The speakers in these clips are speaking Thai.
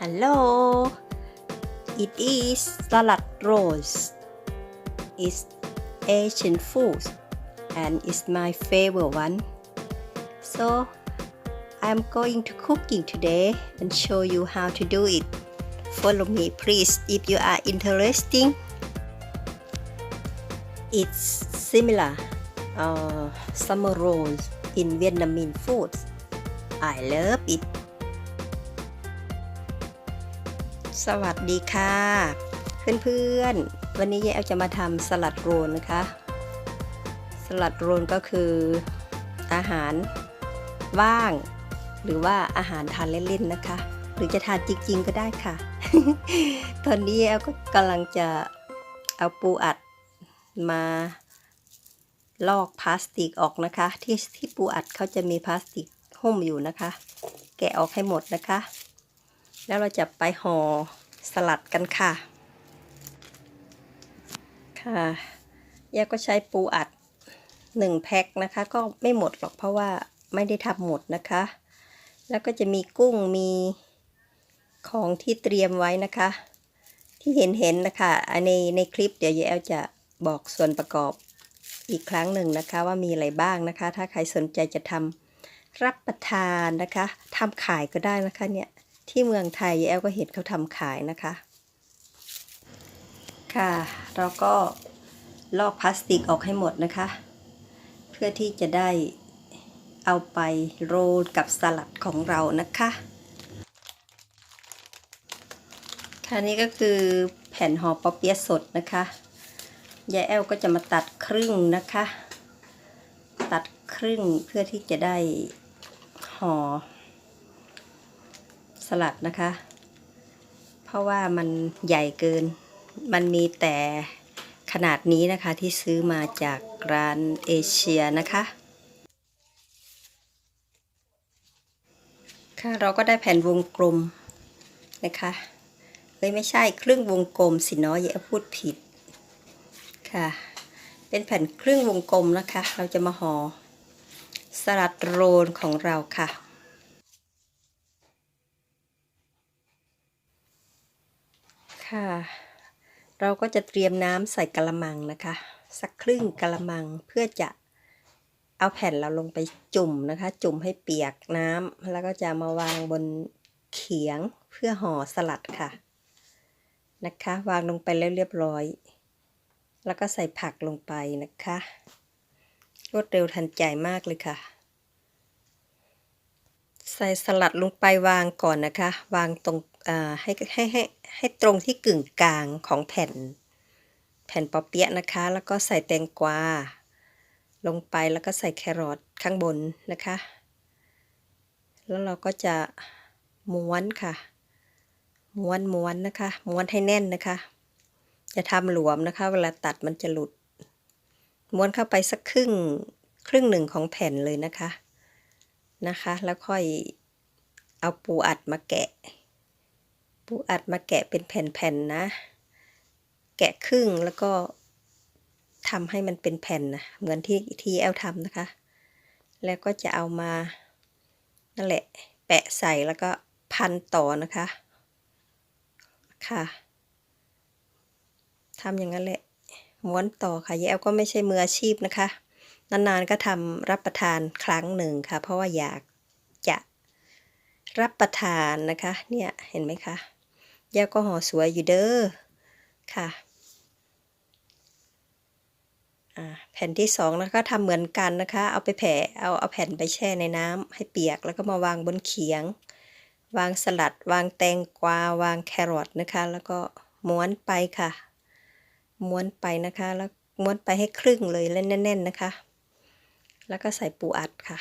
Hello. It is salad rolls. It's Asian food and it's my favorite one. So I'm going to cooking today and show you how to do it. Follow me please if you are interesting. It's similar uh, summer rolls in Vietnamese food. I love it. สวัสดีค่ะ เพื่อนๆ วันนี้ยายแอลจะมาทำสลัดโรลนะคะ สลัดโรลก็คืออาหารว่าง หรือว่าอาหารทานเล่นๆนะคะ หรือจะทานจริงๆก็ได้ค่ะ ตอนนี้ยายแอลก็กำลังจะเอาปูอัดมาลอกพลาสติกออกนะคะ ที่ที่ปูอัดเขาจะมีพลาสติกหุ้มอยู่นะคะ แกะออกให้หมดนะคะ แล้วเราจะไปห่อสลัดกันค่ะ ค่ะยาก็ใช้ปูอัดหนึ่งแพ็คนะคะ ก็ไม่หมดหรอกเพราะว่าไม่ได้ทำหมดนะคะ แล้วก็จะมีกุ้งมีของที่เตรียมไว้นะคะ ที่เห็นเห็นนะคะอันในในคลิปเดี๋ยวยายแอลจะบอกส่วนประกอบอีกครั้งหนึ่งนะคะว่ามีอะไรบ้างนะคะ ถ้าใครสนใจจะทำรับประทานนะคะทำขายก็ได้นะคะเนี่ย ที่เมืองไทยแอลก็เห็นเขาทำขายนะคะ ค่ะเราก็ลอกพลาสติกออกให้หมดนะคะ เพื่อที่จะได้เอาไปโรลกับสลัดของเรานะคะ ค่ะนี่ก็คือแผ่นห่อปอเปี๊ยะสดนะคะยายแอลก็จะมาตัดครึ่งนะคะ ตัดครึ่งเพื่อที่จะได้ห่อ สลัดนะคะ เพราะว่ามันใหญ่เกิน มันมีแต่ขนาดนี้นะคะที่ซื้อมาจากร้านเอเชียนะคะ ค่ะเราก็ได้แผ่นวงกลมนะคะเอ้ยไม่ใช่ครึ่งวงกลมสิเนาะอย่าพูดผิดค่ะ เป็นแผ่นครึ่งวงกลมนะคะ เราจะมาห่อสลัดโรลของเราค่ะ ค่ะ เราก็จะเตรียมน้ำใส่กระมังนะคะ สักครึ่งกระมังเพื่อจะเอาแผ่นเราลงไปจุ่มนะคะ จุ่มให้เปียกน้ำแล้วก็จะมาวางบนเขียงเพื่อห่อสลัดค่ะ นะคะ วางลงไปแล้วเรียบร้อย แล้วก็ใส่ผักลงไปนะคะ รวดเร็วทันใจมากเลยค่ะ ใส่สลัดลงไปวางก่อนนะคะ วางตรง ให้ให้ให้ให้ตรงที่กึ่งกลางของแผ่น แผ่นปอเปี๊ยะนะคะ แล้วก็ใส่แตงกวาลงไปแล้วก็ใส่แครอทข้างบนนะคะ แล้วเราก็จะม้วนค่ะ ม้วนม้วนนะคะ ม้วนให้แน่นนะคะจะทำหลวมนะคะ เวลาตัดมันจะหลุด ม้วนเข้าไปสักครึ่งครึ่งหนึ่งของแผ่นเลยนะคะนะคะ แล้วค่อยเอาปูอัดมาแกะ ปูอัดมาแกะเป็นแผ่นๆนะ แกะครึ่งแล้วก็ทำให้มันเป็นแผ่นนะเหมือนที่ที่แอลทำนะคะ แล้วก็จะเอามานั่นแหละแปะใส่แล้วก็พันต่อนะคะค่ะทำอย่างนั้นแหละม้วนต่อค่ะยายแอลก็ไม่ใช่มืออาชีพนะคะ นานๆก็ทำรับประทานครั้งหนึ่งค่ะ เพราะว่าอยากจะรับประทานนะคะ เนี่ยเห็นไหมคะ ยาก็ห่อสวยอยู่เด้อค่ะแผ่นที่สองนะคะทำเหมือนกันนะคะ เอาไปแผ่เอาเอาแผ่นไปแช่ในน้ำให้เปียกแล้วก็มาวางบนเขียง วางสลัด วางแตงกวาวางแครอทนะคะ แล้วก็ม้วนไปค่ะ ม้วนไปนะคะ แล้วม้วนไปให้ครึ่งเลยและแน่น ๆนะคะ แล้วก็ใส่ปูอัดค่ะ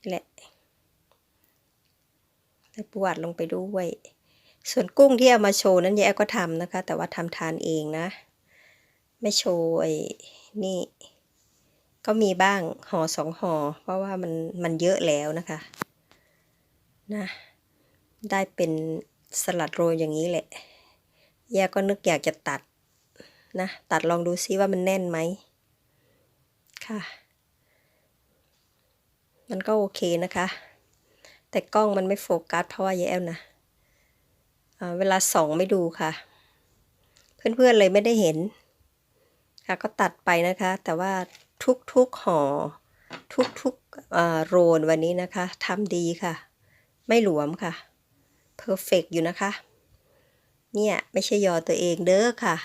นี่แหละใส่ปูอัดลงไปด้วย ส่วนกุ้งที่เอามาโชว์นั้นยายแอลก็ทำนะคะ แต่ว่าทำทานเองนะ ไม่โชว์ไอ้นี่ ก็มีบ้างห่อสองห่อเพราะว่ามันมันเยอะแล้วนะคะนะได้เป็นสลัดโรยอย่างนี้แหละยาก็นึกอยากจะตัดนะ ตัดลองดูซิว่ามันแน่นไหมค่ะ มันก็โอเคนะคะ แต่กล้องมันไม่โฟกัสเพราะว่ายายแอลนะอ่า เวลาส่องไม่ดูค่ะ เพื่อนๆเลยไม่ได้เห็น ค่ะก็ตัดไปนะคะ แต่ว่าทุกๆห่อทุกๆโรนวันนี้นะคะทำดีค่ะ ไม่หลวมค่ะเพอร์เฟกอยู่นะคะ เนี่ย ไม่ใช่ยอตัวเองเด้อค่ะ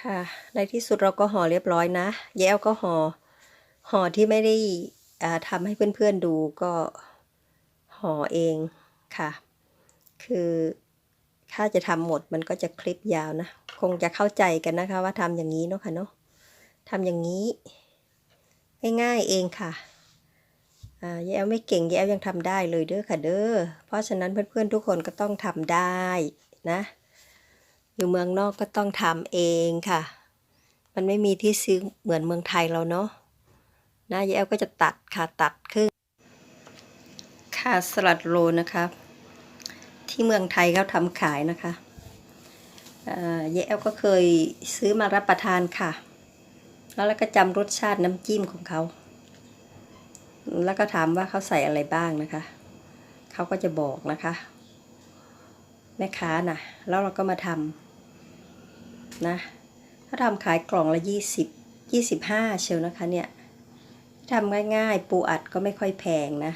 ค่ะในที่สุดเราก็ห่อเรียบร้อยนะ แย้วก็ห่อ ห่อที่ไม่ได้ทำให้เพื่อนๆดูก็ห่อเองค่ะ คือถ้าจะทำหมดมันก็จะคลิปยาวนะ คงจะเข้าใจกันนะคะว่าทำอย่างนี้เนาะค่ะเนาะทำอย่างนี้ง่ายๆเองค่ะอ่าแย้วไม่เก่งแย้วยังทำได้เลยเด้อค่ะเด้อ เพราะฉะนั้นเพื่อนๆทุกคนก็ต้องทำได้นะ อยู่เมืองนอกก็ต้องทำเองค่ะ มันไม่มีที่ซื้อเหมือนเมืองไทยเราเนาะ นะยายแอลก็จะตัดค่ะตัดครึ่งค่ะสลัดโรนะคะที่เมืองไทยเขาทำขายนะคะอ่ายายแอลก็เคยซื้อมารับประทานค่ะ แล้วก็จำรสชาติน้ำจิ้มของเขา แล้วก็ถามว่าเขาใส่อะไรบ้างนะคะ เขาก็จะบอกนะคะ แม่ค้านะแล้วเราก็มาทำนะถ้าทำขายกล่องละยี่สิบยี่สิบห้าเชียวนะคะเนี่ย ทำง่ายๆ ปูอัดก็ไม่ค่อยแพงนะ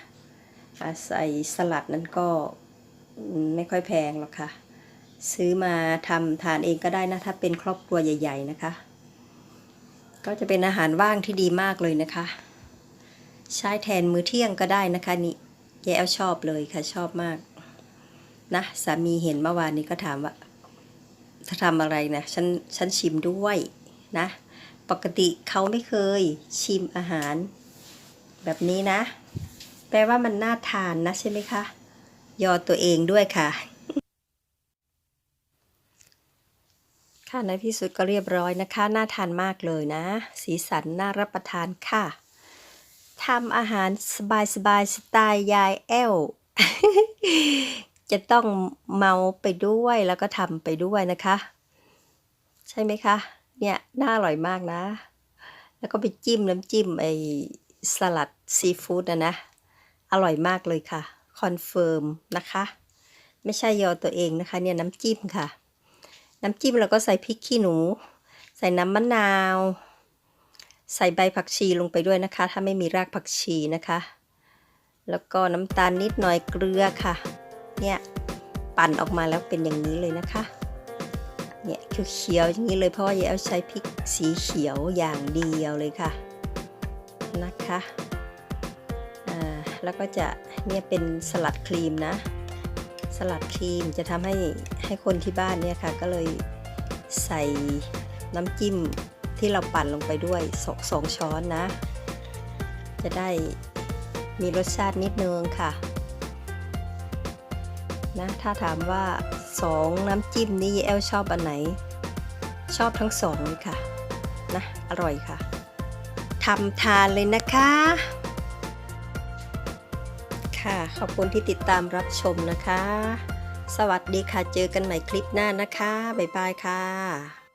ใส่สลัดนั้นก็ไม่ค่อยแพงหรอกค่ะ ซื้อมาทำทานเองก็ได้นะ ถ้าเป็นครอบครัวใหญ่ ๆ นะคะ ก็จะเป็นอาหารว่างที่ดีมากเลยนะคะ ใช้แทนมื้อเที่ยงก็ได้นะคะนี่แย่ชอบเลยค่ะชอบมากนะสามีเห็นเมื่อวานนี้ก็ถามว่าถ้าทำอะไรนะฉันฉันชิมด้วยนะ ปกติเขาไม่เคยชิมอาหาร แบบนี้นะ แปลว่ามันน่าทานนะใช่ไหมคะ ยอตัวเองด้วยค่ะ ค่ะในที่สุดก็เรียบร้อยนะคะ น่าทานมากเลยนะ สีสันน่ารับประทานค่ะทำอาหารสบายๆสไตล์ยายแอลจะต้องเมาไปด้วยแล้วก็ทำไปด้วยนะคะ ใช่ไหมคะ เนี่ยน่าอร่อยมากนะ แล้วก็ไปจิ้มน้ำจิ้มไอ สลัดซีฟู้ดนะนะ อร่อยมากเลยค่ะ คอนเฟิร์มนะคะ ไม่ใช่ยอตัวเองนะคะเนี่ยน้ำจิ้มค่ะ น้ำจิ้มเราก็ใส่พริกขี้หนู ใส่น้ำมะนาว ใส่ใบผักชีลงไปด้วยนะคะ ถ้าไม่มีรากผักชีนะคะ แล้วก็น้ำตาลนิดหน่อยเกลือค่ะ เนี่ยปั่นออกมาแล้วเป็นอย่างนี้เลยนะคะเนี่ยเขียวๆอย่างนี้เลยเพราะว่ายายเอาใช้พริกสีเขียวอย่างเดียวเลยค่ะ นะคะแล้วก็จะเนี่ยเป็นสลัดครีมนะ สลัดครีมจะทำให้ให้คนที่บ้านเนี่ยค่ะ ก็เลยใส่น้ำจิ้มที่เราปั่นลงไปด้วยสองสองช้อนนะ จะได้มีรสชาตินิดนึงค่ะนะถ้าถามว่าสองน้ำจิ้มนี้แอลชอบอันไหน ชอบทั้งสองเลยค่ะนะอร่อยค่ะ ทำทานเลยนะคะ ค่ะขอบคุณที่ติดตามรับชมนะคะ สวัสดีค่ะเจอกันใหม่คลิปหน้านะคะ บ๊ายบายค่ะ